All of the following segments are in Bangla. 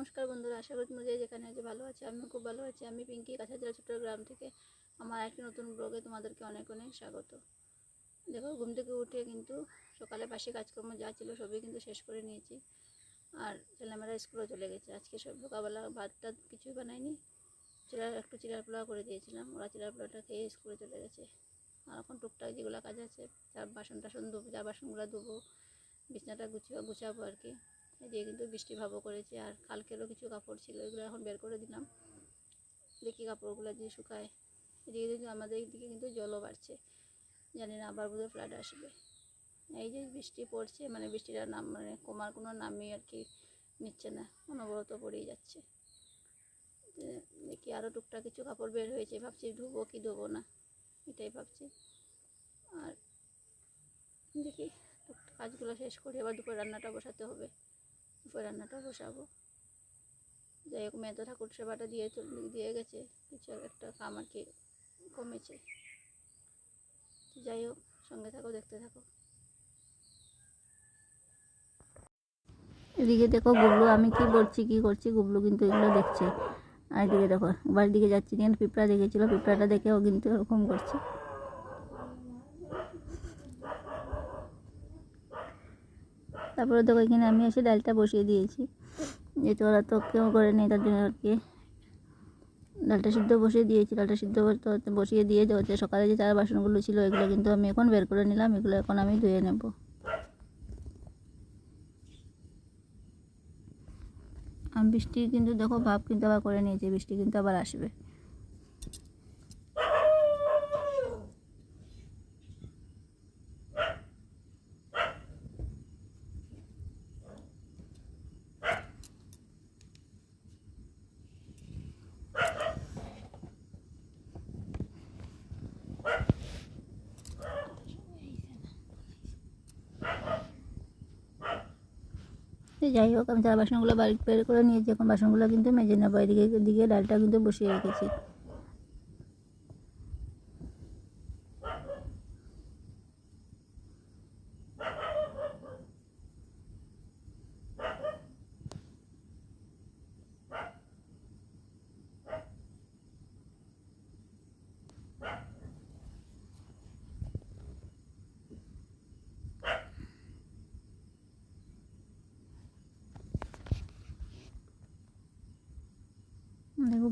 নমস্কার বন্ধুরা, আশা করি তোমরা যে যেখানে আছে ভালো আছে, আমিও খুব ভালো আছি। আমি পিঙ্কি কাছাড় ছোট্ট গ্রাম থেকে আমার একটি নতুন ব্লগে তোমাদেরকে অনেক অনেক স্বাগত। দেখো, ঘুম থেকে উঠে কিন্তু সকালে পাশে কাজকর্ম যা ছিল সবই কিন্তু শেষ করে নিয়েছি। আর ছেলেমেয়েরা স্কুলে চলে গেছে। আজকে সব সকালবেলা ভাত টাত কিছুই বানাইনি। চিরা একটু চিরার পোলাও করে দিয়েছিলাম। ওরা চিরার পোলাওটা খেয়ে স্কুলে চলে গেছে। আর এখন টুকটাক যেগুলো কাজ আছে, চা বাসন টাসন ধোবো, চা বাসনগুলো ধোবো, বিছনাটা গুছিয়ে গুছাবো আর কি। এদিকে কিন্তু বৃষ্টি ভাবও করেছে, আর কালকেরও কিছু কাপড় ছিল, এগুলো এখন বের করে দিলাম। দেখি কাপড়গুলো দিয়ে শুকায়। এদিকে কিন্তু আমাদের দিকে কিন্তু জলও বাড়ছে। জানি না, আবার বোধহয় ফ্লাড আসবে। এই যে বৃষ্টি পড়ছে মানে বৃষ্টিটা নাম মানে কমার কোনো নামই আর কি নিচ্ছে না, অনবরত পড়েই যাচ্ছে। দেখি আরও টুকটাক কিছু কাপড় বের হয়েছে, ভাবছি ধুবো কি ধোবো না, এটাই ভাবছি। আর দেখি, কাজগুলো শেষ করি আবার দুপুর রান্নাটা বসাতে হবে। দুপুর রান্নাটা বসাবো। যাই হোক মেয়ে তো ঠাকুর সেবাটা দিয়ে দিয়ে গেছে। কিছু একটা কাম আর কি কমেছে। যাই হোক, সঙ্গে থাকো, দেখতে থাকো। এদিকে দেখো গুবলু, আমি কি বলছি, কি করছি, গুবলু কিন্তু এগুলো দেখছে। আর এদিকে দেখো, বাড়ির দিকে যাচ্ছি কিন্তু পিঁপড়া দেখেছিল, পিঁপড়াটা দেখেও কিন্তু এরকম করছে। তারপরে দেখো এখানে আমি এসে ডালটা বসিয়ে দিয়েছি। যেহেতু ওরা তো কেউ করে নেই, তার জন্য আর কি ডালটা সিদ্ধ বসিয়ে দিয়েছি। ডালটা সিদ্ধ করতে বসিয়ে দিয়ে হচ্ছে সকালে যে চার বাসনগুলো ছিল, এগুলো কিন্তু আমি এখন বের করে নিলাম। এগুলো এখন আমি ধুয়ে নেব। বৃষ্টি কিন্তু দেখো ভাব কিন্তু আবার করে নিয়েছে, বৃষ্টি কিন্তু আবার আসবে। যাই হোক, আমি তার বাসনগুলো বাড়ি বের করে নিয়েছি এখন বাসনগুলো কিন্তু মেজে নেব। এদিকে দিকে ডালটা কিন্তু বসিয়ে রেখেছি।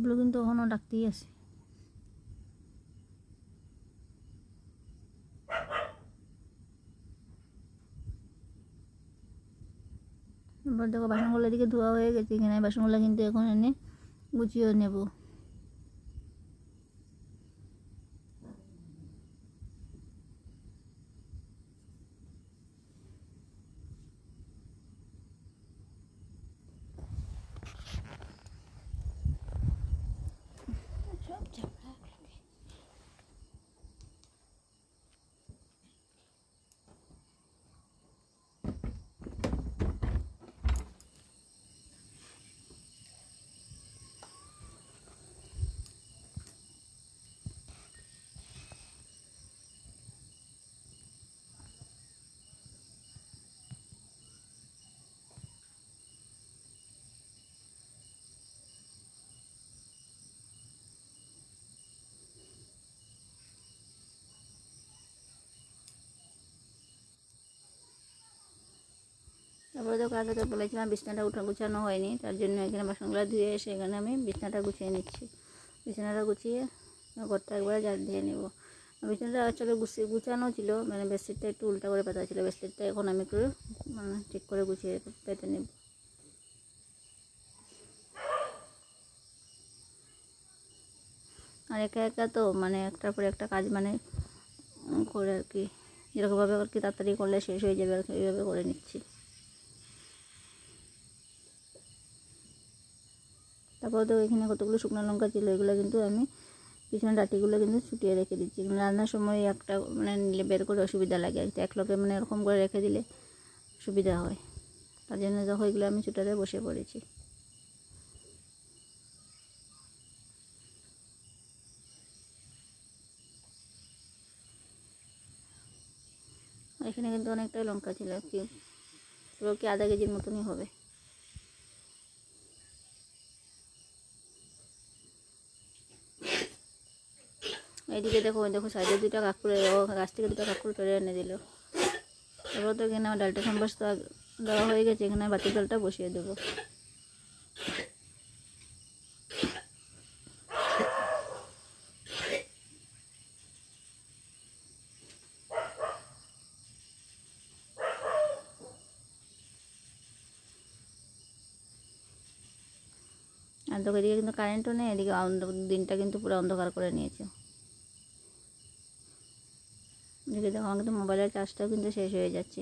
দেখো কিন্তু এখনও ডাকতেই আছে। এবার দেখো বাসনগুলো এদিকে ধোয়া হয়ে গেছে এখানে বাসনগুলো কিন্তু এখন এনে গুছিয়ে নেব সব চাপড়া তো আগে বলেছিলাম, বিছনাটা উঠা গুছানো হয়নি, তার জন্য এখানে বাসনগুলো ধুয়ে এসে এখানে আমি বিছনাটা গুছিয়ে নিচ্ছি। বিছানাটা গুছিয়ে ঘরটা একবারে ঝাড় দিয়ে নেব। বিছানাটা আসলে গুছিয়ে গুছানো ছিল মানে বেডশিটটা একটু উল্টা করে পাতা ছিল, বেডশিটটা এখন আমি একটু মানে ঠিক করে গুছিয়ে পেতে নেব। আর একা একা তো মানে একটার পর একটা কাজ মানে করে আর কি, যেরকমভাবে আর কি তাড়াতাড়ি করলে শেষ হয়ে যাবে, আর কি, এইভাবে করে নিচ্ছি। তারপর তো এখানে কতগুলো শুকনো লঙ্কা ছিল, এগুলো কিন্তু আমি পিছনে ডাটিগুলো কিন্তু ছুটিয়ে রেখে দিচ্ছি। মানে রান্নার সময় একটা মানে নিলে বের করে অসুবিধা লাগে। আর এক লোকে মানে এরকম করে রেখে দিলে সুবিধা হয়। তার জন্য দেখো এগুলো আমি ছুটাতে বসে পড়েছি। এখানে কিন্তু অনেকটাই লঙ্কা ছিল, কি পুরো কি আধা কেজির মতনই হবে। এদিকে দেখো দেখো সাইডে দুটা কাকুরে গাছ থেকে দুটো কাকুর পেরে এনে দিল। তারপর তো এখানে আমার ডালটা সম্বাস তো দেওয়া হয়ে গেছে, এখানে বাতি জলটা বসিয়ে দেবো। আর তোকে এদিকে কিন্তু কারেন্টও নেই, এদিকে দিনটা কিন্তু পুরো অন্ধকার করে নিয়েছে। দেখো আমার কিন্তু মোবাইলের চার্জটাও কিন্তু শেষ হয়ে যাচ্ছে।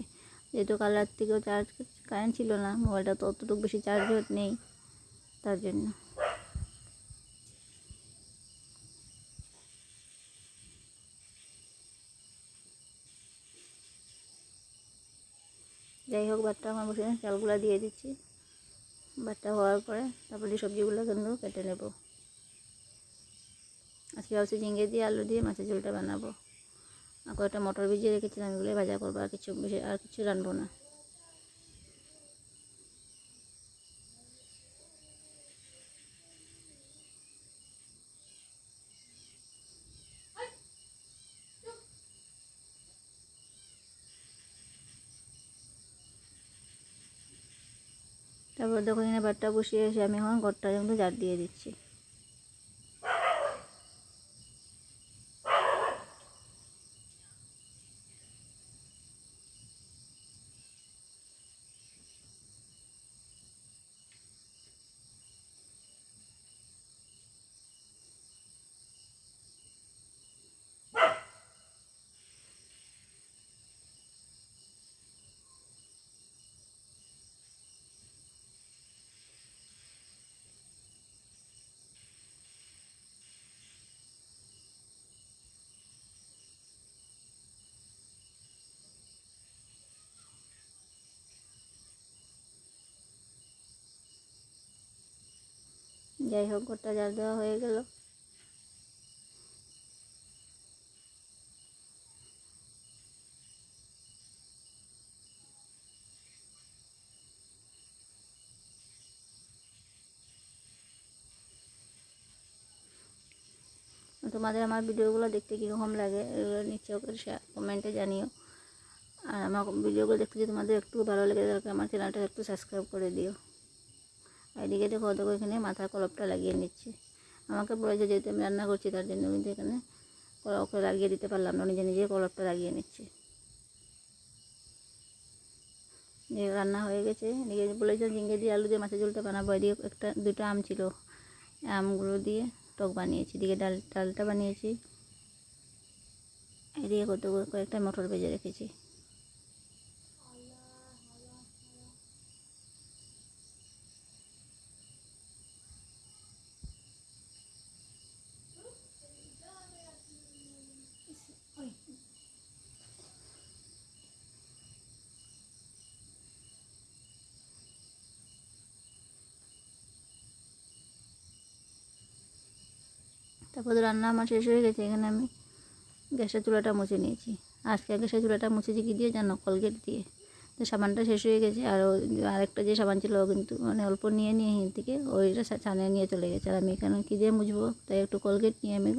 যেহেতু কাল রাত থেকেও চার্জ কারেন্ট ছিল না, মোবাইলটা তো অতটুকু বেশি চার্জ নেই তার জন্য। যাই হোক, ভাতটা আমার বসে চালগুলো দিয়ে দিচ্ছি। ভাতটা হওয়ার পরে তারপরে সবজিগুলো কিন্তু কেটে নেব। আজকে ভাবছি ঝিঙে দিয়ে, আলু দিয়ে মাছের ঝোলটা বানাবো। কয়েকটা মটর ভিজিয়ে রেখেছিলাম এগুলো ভাজা করব, আর কিছু বেশি, আর কিছু রানবো না। তারপর দেখো এখানে ভাতটা বসিয়ে এসে আমি এখন ঘরটা কিন্তু জার দিয়ে দিচ্ছি। যাই হোক ঘরটা জার দেওয়া হয়ে গেল। তোমাদের আমার ভিডিওগুলো দেখতে কীরকম লাগে, এগুলো নিচে কমেন্টে জানিও। আর আমার ভিডিওগুলো দেখতে যদি তোমাদের একটু ভালো লাগে তাহলে আমার চ্যানেলটা একটু সাবস্ক্রাইব করে দিও। এদিকে দেখো দেখো এখানে মাথার কলপটা লাগিয়ে নিচ্ছি। আমাকে বলেছে যেহেতু আমি রান্না করছি তার জন্য কিন্তু এখানে কল- ওকে লাগিয়ে দিতে পারলাম না, নিজে নিজে কলপটা লাগিয়ে নিচ্ছি। রান্না হয়ে গেছে। এদিকে বলেছিলাম ঝিঙ্গে দিয়ে আলু দিয়ে মাছের ঝোলটা বানাবো। এদিকে একটা, দুটো আম ছিল। আমগুলো দিয়ে টক বানিয়েছি। এদিকে ডাল, ডালটা বানিয়েছি। এদিকে কত, কয়েকটা মটর ভেজে রেখেছি। তারপর তো রান্না আমার শেষ হয়ে গেছে, এখানে আমি গ্যাসের চুলাটা মুছে নিয়েছি। আজকে গ্যাসের চুলাটা মুছেছি কি দিয়ে জানো? কলগেট দিয়ে। তো সাবানটা শেষ হয়ে গেছে, আর আরেকটা যে সাবান ছিল কিন্তু মানে অল্প নিয়ে নিয়ে হিন থেকে ওইটা ছানে নিয়ে চলে গেছে। আর আমি এখানে কী দিয়ে মুছবো? তাই একটু কলগেট নিয়ে আমি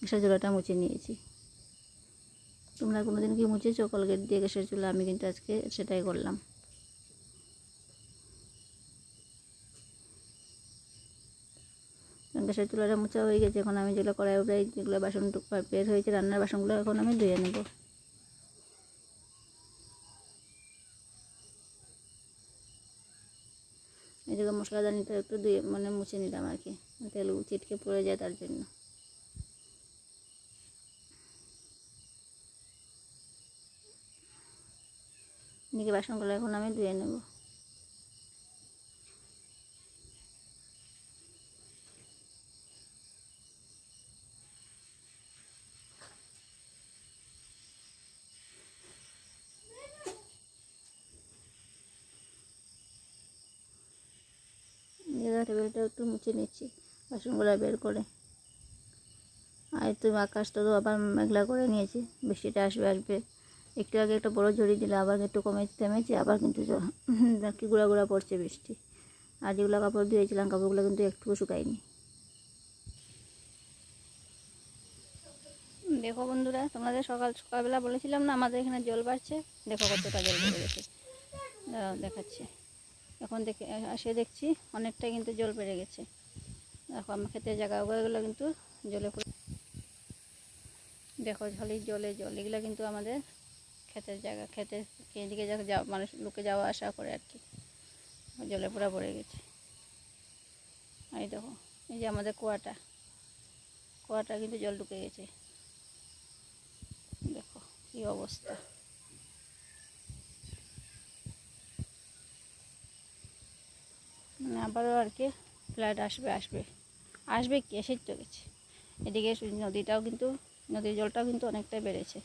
গ্যাসের চুলাটা মুছে নিয়েছি। তোমরা কোনো দিন কি মুছেছো কলগেট দিয়ে গ্যাসের চুলা? আমি কিন্তু আজকে সেটাই করলাম। গ্যাসের চুলাটা মোছা হয়ে গেছে, এখন আমি যেগুলো কড়াই উপরে যেগুলো বাসন বের হয়েছে, রান্নার বাসনগুলো এখন আমি ধুয়ে নেব। এদিকে মশলা দানিটা একটু ধুয়ে মানে মুছে নিলাম আর কি, তেল চিটকে পড়ে যায় তার জন্য। এদিকে বাসনগুলো এখন আমি ধুয়ে নেব জায়গা টেবিলটা একটু মুছে নিচ্ছি, বাসনগুলো বের করে। আর তো আকাশটা তো আবার মেঘলা করে নিয়েছে, বৃষ্টিটা আসবে আসবে। একটু আগে একটা বড় ঝড়ি দিলে আবার একটু কমে, থেমেছে, আবার কিন্তু কি গুঁড়া গুঁড়া পড়ছে বৃষ্টি। আর যেগুলো কাপড় ধুয়েছিলাম, কাপড়গুলো কিন্তু একটুকু শুকায়নি। দেখো বন্ধুরা, তোমাদের সকাল সকালবেলা বলেছিলাম না, আমাদের এখানে জল বাড়ছে। দেখো কতটা জল বেড়ে গেছে। দেখাচ্ছি। এখন দেখে আসে দেখছি অনেকটাই কিন্তু জল বেড়ে গেছে। দেখো, আমার ক্ষেতের জায়গা ওগুলো কিন্তু জলে দেখো ঝলি জলে জল, এগুলো কিন্তু আমাদের ক্ষেতের জায়গা ক্ষেতের এদিকে যা মানুষ, লোকে যাওয়া আসা করে আর কি। জলে পুরো পড়ে গেছে। এই দেখো, এই যে আমাদের কুয়াটা কুয়াটা কিন্তু জল ঢুকে গেছে। দেখো, কি অবস্থা। আবারও আর কি ফ্লাড আসবে আসবে। আসবে কি? এসেই তো গেছে। এদিকে নদীটাও কিন্তু, নদীর জলটাও কিন্তু অনেকটাই বেড়েছে।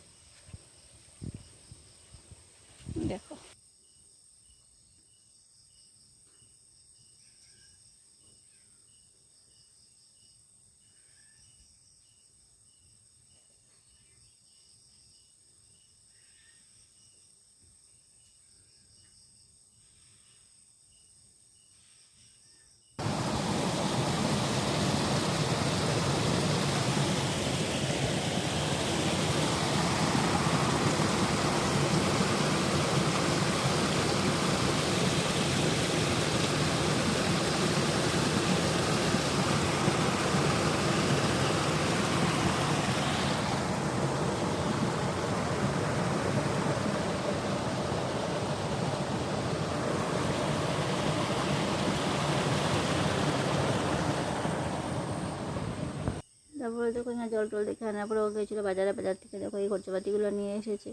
তারপরে দেখো এখানে জল টল দেখে আনার পরে ও গিয়েছিল বাজারে, বাজার থেকে দেখো এই খরচাপাতিগুলো নিয়ে এসেছে।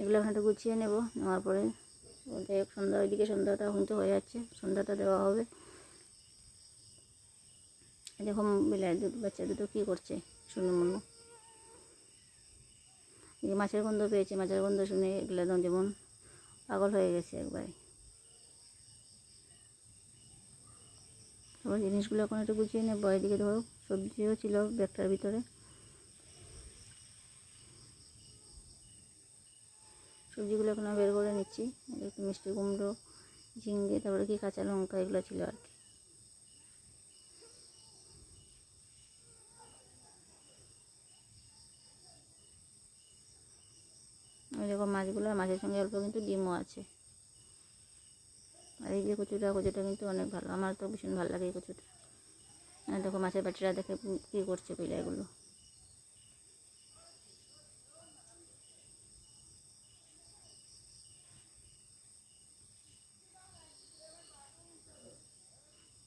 এগুলো এখন একটু গুছিয়ে নেব, নেওয়ার পরে যাই হোক সন্ধ্যা, ওইদিকে সন্ধ্যাটা কিন্তু হয়ে যাচ্ছে, সন্ধ্যাটা দেওয়া হবে। দেখো বিলাই দুটো বাচ্চা দুটো কী করছে শুনে মনু এই মাছের গন্ধ পেয়েছে, মাছের গন্ধ শুনে এগুলো যেমন পাগল হয়ে গেছে একবারে। তারপর জিনিসগুলো এখন একটু গুছিয়ে নেব এদিকে ধরো, সবজিও ছিল ব্যাগটার ভিতরে। সবজিগুলো এখন বের করে নিচ্ছি, একটু মিষ্টি কুমড়ো ঝিঙ্গে তারপরে কি কাঁচা লঙ্কা, এগুলো ছিল আর কি। ওই দেখো মাছগুলো মাছের সঙ্গে অল্প কিন্তু ডিমও আছে। আর এই যে কচুটা কচুটা কিন্তু অনেক ভালো। আমার তো ভীষণ ভালো লাগে এই কচুটা। আর দেখো মাছের বাটিরা দেখে কী করছে পিলাইগুলো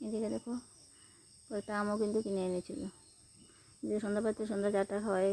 এদিকে দেখো কয়েকটা আমও কিন্তু কিনে এনেছিল। যে সন্ধ্যাবাতে সন্ধ্যা চাটা খাওয়াই